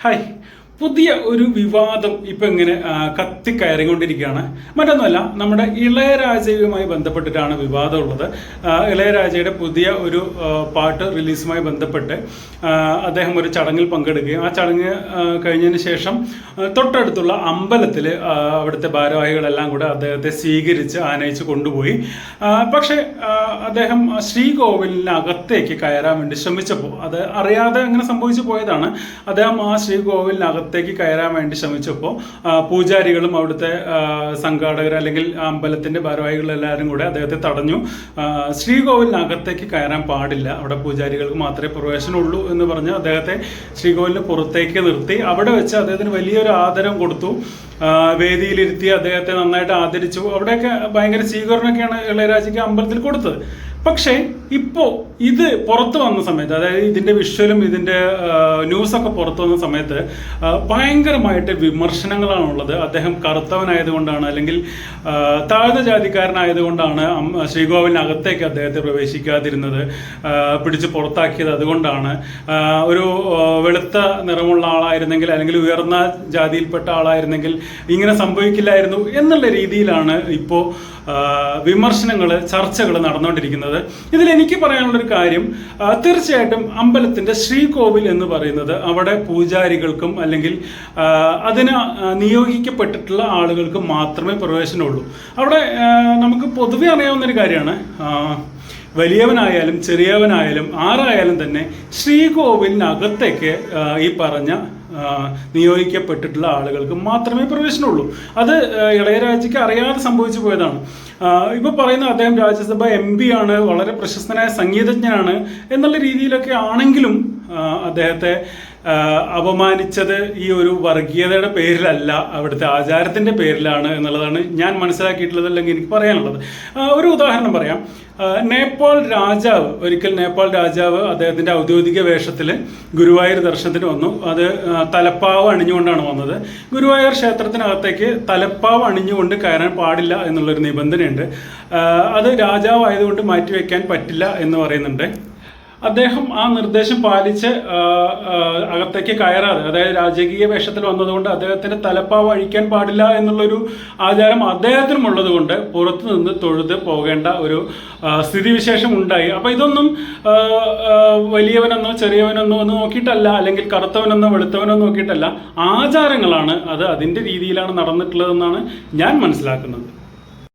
Hi പുതിയ ഒരു വിവാദം ഇപ്പൊ ഇങ്ങനെ കത്തിക്കയറിക്കൊണ്ടിരിക്കുകയാണ് മറ്റൊന്നുമല്ല നമ്മുടെ ഇളയരാജയുമായി ബന്ധപ്പെട്ടിട്ടാണ് വിവാദം ഉള്ളത് ഇളയരാജയുടെ പുതിയ ഒരു പാട്ട് റിലീസുമായി ബന്ധപ്പെട്ട് അദ്ദേഹം ഒരു ചടങ്ങിൽ പങ്കെടുക്കുകയും ആ ചടങ്ങ് കഴിഞ്ഞതിന് ശേഷം തൊട്ടടുത്തുള്ള അമ്പലത്തിൽ അവിടുത്തെ ഭാരവാഹികളെല്ലാം കൂടെ അദ്ദേഹത്തെ സ്വീകരിച്ച് ആനയിച്ച് കൊണ്ടുപോയി. പക്ഷേ അദ്ദേഹം ശ്രീകോവിലിനകത്തേക്ക് കയറാൻ വേണ്ടി ശ്രമിച്ചപ്പോൾ അത് അറിയാതെ അങ്ങനെ സംഭവിച്ചു പോയതാണ്. അദ്ദേഹം ആ ശ്രീകോവിലിനകത്തേക്ക് കയറാൻ വേണ്ടി ശ്രമിച്ചപ്പോൾ പൂജാരികളും അവിടുത്തെ സംഘാടകർ അല്ലെങ്കിൽ അമ്പലത്തിന്റെ ഭാരവാഹികൾ എല്ലാവരും കൂടെ അദ്ദേഹത്തെ തടഞ്ഞു. ശ്രീകോവിലിനകത്തേക്ക് കയറാൻ പാടില്ല. അവിടെ പൂജാരികൾക്ക് മാത്രമേ പ്രവേശനമുള്ളൂ എന്ന് പറഞ്ഞ് അദ്ദേഹത്തെ ശ്രീകോവിലിന് പുറത്തേക്ക് നിർത്തി. അവിടെ വെച്ച് അദ്ദേഹത്തിന് വലിയൊരു ആദരം കൊടുത്തു. വേദിയിലിരുത്തി അദ്ദേഹത്തെ നന്നായിട്ട് ആദരിച്ചു. അവിടെയൊക്കെ ഭയങ്കര സ്വീകരണമൊക്കെയാണ് ഇളയരാജയ്ക്ക് അമ്പലത്തിൽ കൊടുത്തത്. പക്ഷേ ഇപ്പോൾ ഇത് പുറത്തു വന്ന സമയത്ത് അതായത് ഇതിന്റെ വിഷ്വലും ഇതിന്റെ ന്യൂസൊക്കെ പുറത്തു വന്ന സമയത്ത് ഭയങ്കരമായിട്ട് വിമർശനങ്ങളാണുള്ളത്. അദ്ദേഹം കറുത്തവനായതുകൊണ്ടാണ് അല്ലെങ്കിൽ താഴ്ന്ന ജാതിക്കാരനായതുകൊണ്ടാണ് ശ്രീകോവിലിനകത്തേക്ക് അദ്ദേഹത്തെ പ്രവേശിക്കാതിരുന്നത് പിടിച്ച് പുറത്താക്കിയത് അതുകൊണ്ടാണ്. ഒരു വെളുത്ത നിറമുള്ള ആളായിരുന്നെങ്കിൽ അല്ലെങ്കിൽ ഉയർന്ന ജാതിയിൽപ്പെട്ട ആളായിരുന്നെങ്കിൽ ഇങ്ങനെ സംഭവിക്കില്ലായിരുന്നു എന്നുള്ള രീതിയിലാണ് ഇപ്പോൾ വിമർശനങ്ങൾ ചർച്ചകൾ നടന്നുകൊണ്ടിരിക്കുന്നത് ഇതിൽ എനിക്ക് പറയാനുള്ളൊരു കാര്യം തീർച്ചയായിട്ടും അമ്പലത്തിന്റെ ശ്രീകോവിൽ എന്ന് പറയുന്നത് അവിടെ പൂജാരികൾക്കും അല്ലെങ്കിൽ അതിന് നിയോഗിക്കപ്പെട്ടിട്ടുള്ള ആളുകൾക്ക് മാത്രമേ പ്രവേശനമുള്ളൂ. അവിടെ നമുക്ക് പൊതുവെ അറിയാവുന്ന ഒരു കാര്യമാണ് വലിയവനായാലും ചെറിയവനായാലും ആരായാലും തന്നെ ശ്രീകോവിലിനകത്തേക്ക് ഈ പറഞ്ഞ നിയോഗിക്കപ്പെട്ടിട്ടുള്ള ആളുകൾക്ക് മാത്രമേ പ്രവേശനമുള്ളൂ. അത് ഇളയരാജയ്ക്ക് അറിയാതെ സംഭവിച്ചു പോയതാണ്. ഇപ്പോൾ ഇപ്പൊ പറയുന്ന അദ്ദേഹം രാജ്യസഭ എം ആണ് വളരെ പ്രശസ്തനായ സംഗീതജ്ഞനാണ് എന്നുള്ള രീതിയിലൊക്കെ ആണെങ്കിലും അദ്ദേഹത്തെ അപമാനിച്ചത് ഈ ഒരു വർഗീയതയുടെ പേരിലല്ല അവിടുത്തെ ആചാരത്തിന്റെ പേരിലാണ് എന്നുള്ളതാണ് ഞാൻ മനസ്സിലാക്കിയിട്ടുള്ളത് അല്ലെങ്കിൽ എനിക്ക് പറയാനുള്ളത്. ഒരു ഉദാഹരണം പറയാം. നേപ്പാൾ രാജാവ് ഒരിക്കൽ നേപ്പാൾ രാജാവ് അദ്ദേഹത്തിന്റെ ഔദ്യോഗിക വേഷത്തിൽ ഗുരുവായൂർ ദർശനത്തിന് വന്നു. അത് തലപ്പാവ് അണിഞ്ഞുകൊണ്ടാണ് വന്നത്. ഗുരുവായൂർ ക്ഷേത്രത്തിനകത്തേക്ക് തലപ്പാവ് അണിഞ്ഞുകൊണ്ട് കയറാൻ പാടില്ല എന്നുള്ളൊരു നിബന്ധനയുണ്ട്. അത് രാജാവ് ആയതുകൊണ്ട് മാറ്റിവെക്കാൻ പറ്റില്ല എന്ന് പറയുന്നുണ്ട്. അദ്ദേഹം ആ നിർദ്ദേശം പാലിച്ച് അകത്തേക്ക് കയറാതെ അതായത് രാജകീയ വേഷത്തിൽ വന്നതുകൊണ്ട് അദ്ദേഹത്തിന്റെ തലപ്പാവ് അഴിക്കാൻ പാടില്ല എന്നുള്ളൊരു ആചാരം അദ്ദേഹത്തിനും ഉള്ളതുകൊണ്ട് പുറത്തു നിന്ന് തൊഴുത് പോകേണ്ട ഒരു സ്ഥിതിവിശേഷം ഉണ്ടായി. അപ്പൊ ഇതൊന്നും വലിയവനെന്നോ ചെറിയവനെന്നോ എന്ന് നോക്കിയിട്ടല്ല അല്ലെങ്കിൽ കറുത്തവനെന്നോ വെളുത്തവനോ നോക്കിയിട്ടല്ല. ആചാരങ്ങളാണ് അത് അതിന്റെ രീതിയിലാണ് നടന്നിട്ടുള്ളതെന്നാണ് ഞാൻ മനസ്സിലാക്കുന്നത്.